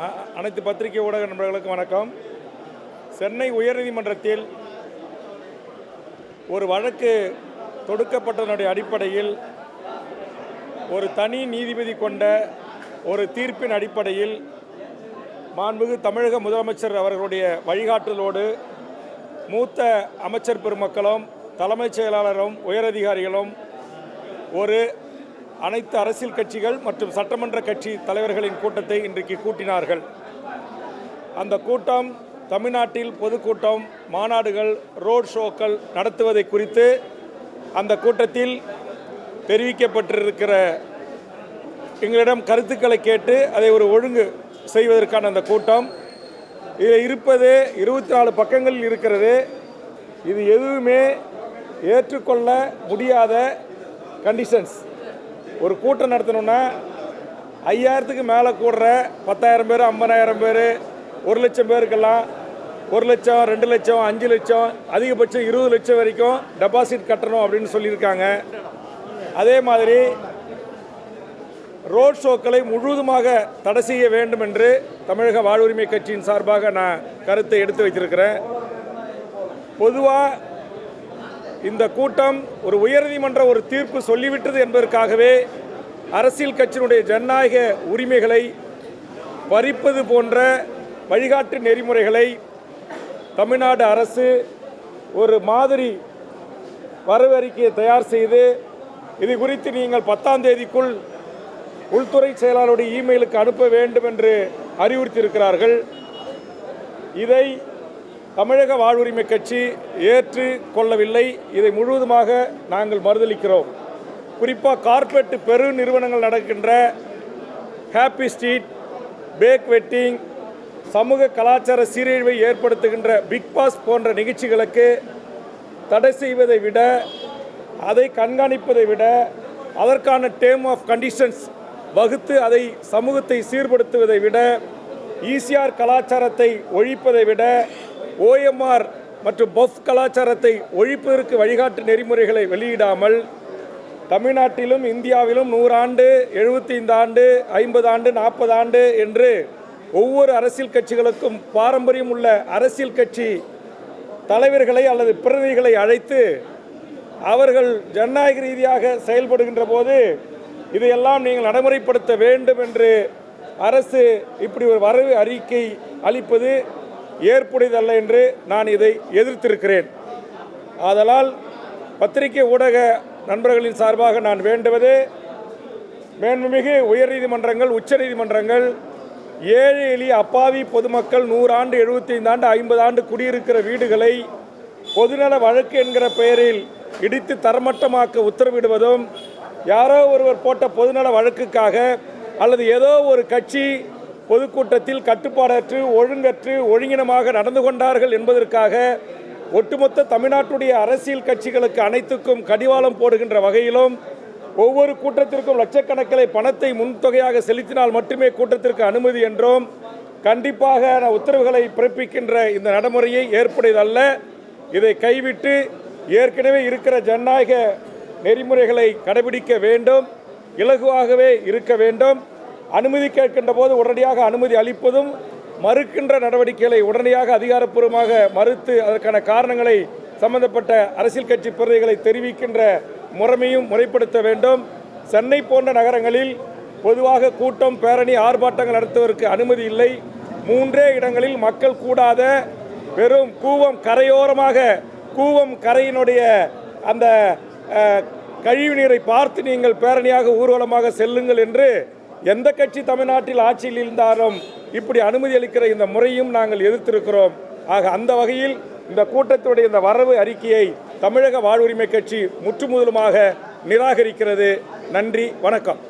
அ- அனைத்து பத்திரிகை ஊடக நண்பர்களுக்கு வணக்கம். சென்னை உயர்நீதிமன்றத்தில் ஒரு வழக்கு தொடுக்கப்பட்டதனுடைய அடிப்படையில் ஒரு தனி நீதிபதி கொண்ட ஒரு தீர்ப்பின் அடிப்படையில் மாண்புமிகு தமிழக முதலமைச்சர் அவர்களுடைய வழிகாட்டுதலோடு மூத்த அமைச்சர் பெருமக்களும் தலைமைச் செயலாளரும் உயரதிகாரிகளும் ஒரு அனைத்து அரசியல் கட்சிகள் மற்றும் சட்டமன்ற கட்சி தலைவர்களின் கூட்டத்தை இன்றைக்கு கூட்டினார்கள். அந்த கூட்டம் தமிழ்நாட்டில் பொதுக்கூட்டம் மாநாடுகள் ரோட் ஷோக்கள் நடத்துவதை குறித்து அந்த கூட்டத்தில் தெரிவிக்கப்பட்டிருக்கிற எங்களிடம் கருத்துக்களை கேட்டு அதை ஒரு ஒழுங்கு செய்வதற்கான அந்த கூட்டம். இதில் இருப்பது இருபத்தி நாலு பக்கங்களில் இருக்கிறது. இது எதுவுமே ஏற்றுக்கொள்ள முடியாத கண்டிஷன்ஸ் ஒரு கூட்டம் நடத்தணும்னா ஐயாயிரத்துக்கு மேலே கூடுற பத்தாயிரம் பேர் ஐம்பதாயிரம் பேர் ஒரு லட்சம் பேருக்கெல்லாம் ஒரு லட்சம் ரெண்டு லட்சம் அஞ்சு லட்சம் அதிகபட்சம் இருபது லட்சம் வரைக்கும் டெபாசிட் கட்டணும் அப்படின்னு சொல்லியிருக்காங்க. அதே மாதிரி ரோட் ஷோக்களை முழுவதுமாக தடை செய்ய வேண்டும் என்று தமிழக வாழ்வுரிமை கட்சியின் சார்பாக நான் கருத்தை எடுத்து வைத்திருக்கிறேன். பொதுவாக இந்த கூட்டம் ஒரு உயர்நீதிமன்ற ஒரு தீர்ப்பு சொல்லிவிட்டது என்பதற்காகவே அரசியல் கட்சியினுடைய ஜனநாயக உரிமைகளை பறிப்பது போன்ற வழிகாட்டு நெறிமுறைகளை தமிழ்நாடு அரசு ஒரு மாதிரி வரவறிக்கையை தயார் செய்து இது குறித்து நீங்கள் பத்தாம் தேதிக்குள் உள்துறை செயலாளருடைய இமெயிலுக்கு அனுப்ப வேண்டும் என்று அறிவுறுத்தியிருக்கிறார்கள். இதை தமிழக வாழ்வுரிமை கட்சி ஏற்று கொள்ளவில்லை. இதை முழுவதுமாக நாங்கள் மறுதளிக்கிறோம் குறிப்பாக கார்ப்பரேட் பெரு நிறுவனங்கள் நடக்கின்ற ஹாப்பி ஸ்ட்ரீட் பேக் வெட்டிங் சமூக கலாச்சார சீரழிவை ஏற்படுத்துகின்ற பிக் பாஸ் போன்ற நிகழ்ச்சிகளுக்கு தடை செய்வதை விட அதை கண்காணிப்பதை விட அதற்கான டேம் ஆஃப் கண்டிஷன்ஸ் வகுத்து அதை சமூகத்தை சீர்படுத்துவதை விட ஈசிஆர் கலாச்சாரத்தை ஒழிப்பதை விட ஓஎம்ஆர் மற்றும் பஃப் கலாச்சாரத்தை ஒழிப்பதற்கு வழிகாட்டு நெறிமுறைகளை வெளியிடாமல் தமிழ்நாட்டிலும் இந்தியாவிலும் நூறாண்டு எழுபத்தைந்து ஆண்டு ஐம்பது ஆண்டு நாற்பது ஆண்டு என்று ஒவ்வொரு அரசியல் கட்சிகளுக்கும் பாரம்பரியம் உள்ள அரசியல் கட்சி தலைவர்களை அல்லது பிரதிநிதிகளை அழைத்து அவர்கள் ஜனநாயக ரீதியாக செயல்படுகின்ற போது இதையெல்லாம் நீங்கள் நடைமுறைப்படுத்த வேண்டும் என்று அரசு இப்படி ஒரு வரவு அறிக்கை அளிப்பது ஏற்புடையதல்ல என்று நான் இதை எதிர்த்திருக்கிறேன். ஆதலால் பத்திரிகை ஊடக நண்பர்களின் சார்பாக நான் வேண்டுவது மேன்மிகு உயர்நீதிமன்றங்கள் உச்சநீதிமன்றங்கள் ஏழை எளிய அப்பாவி பொதுமக்கள் நூறாண்டு எழுபத்தைந்து ஆண்டு ஐம்பது ஆண்டு குடியிருக்கிற வீடுகளை பொதுநல வழக்கு என்கிற பெயரில் இடித்து தரமட்டமாக்க உத்தரவிடுவதும் யாரோ ஒருவர் போட்ட பொதுநல வழக்குக்காக அல்லது ஏதோ ஒரு கட்சி பொதுக்கூட்டத்தில் கட்டுப்பாடற்று ஒழுங்கற்று ஒழுங்கினமாக நடந்து கொண்டார்கள் என்பதற்காக ஒட்டுமொத்த தமிழ்நாட்டுடைய அரசியல் கட்சிகளுக்கு அனைத்துக்கும் கடிவாளம் போடுகின்ற வகையிலும் ஒவ்வொரு கூட்டத்திற்கும் லட்சக்கணக்கில் பணத்தை முன்தொகையாக செலுத்தினால் மட்டுமே கூட்டத்திற்கு அனுமதி என்றும் கண்டிப்பாக உத்தரவுகளை பிறப்பிக்கின்ற இந்த நடைமுறையை ஏற்புடையதல்ல. இதை கைவிட்டு ஏற்கனவே இருக்கிற ஜனநாயக நெறிமுறைகளை கடைபிடிக்க வேண்டும் இலகுவாகவே இருக்க வேண்டும். அனுமதி கேட்கின்ற போது உடனடியாக அனுமதி அளிப்பதும் மறுக்கின்ற நடவடிக்கைகளை உடனடியாக அதிகாரப்பூர்வமாக மறுத்து அதற்கான காரணங்களை சம்பந்தப்பட்ட அரசியல் கட்சி பிரதிகளை தெரிவிக்கின்ற முறைமையும் முறைப்படுத்த வேண்டும். சென்னை போன்ற நகரங்களில் பொதுவாக கூட்டம் பேரணி ஆர்ப்பாட்டங்கள் நடத்துவதற்கு அனுமதி இல்லை. மூன்றே இடங்களில் மக்கள் கூடாத வெறும் கூவம் கரையோரமாக கூவம் கரையினுடைய அந்த கழிவு நீரை பார்த்து நீங்கள் பேரணியாக ஊர்வலமாக செல்லுங்கள் என்று எந்த கட்சி தமிழ்நாட்டில் ஆட்சியில் இருந்தாலும் இப்படி அனுமதி அளிக்கிற இந்த முறையும் நாங்கள் எதிர்த்திருக்கிறோம். ஆக அந்த வகையில் இந்த கூட்டத்துடைய இந்த வரவு அறிக்கையை தமிழக வாழ்வுரிமை கட்சி முற்றுமுதலுமாக நிராகரிக்கிறது. நன்றி வணக்கம்.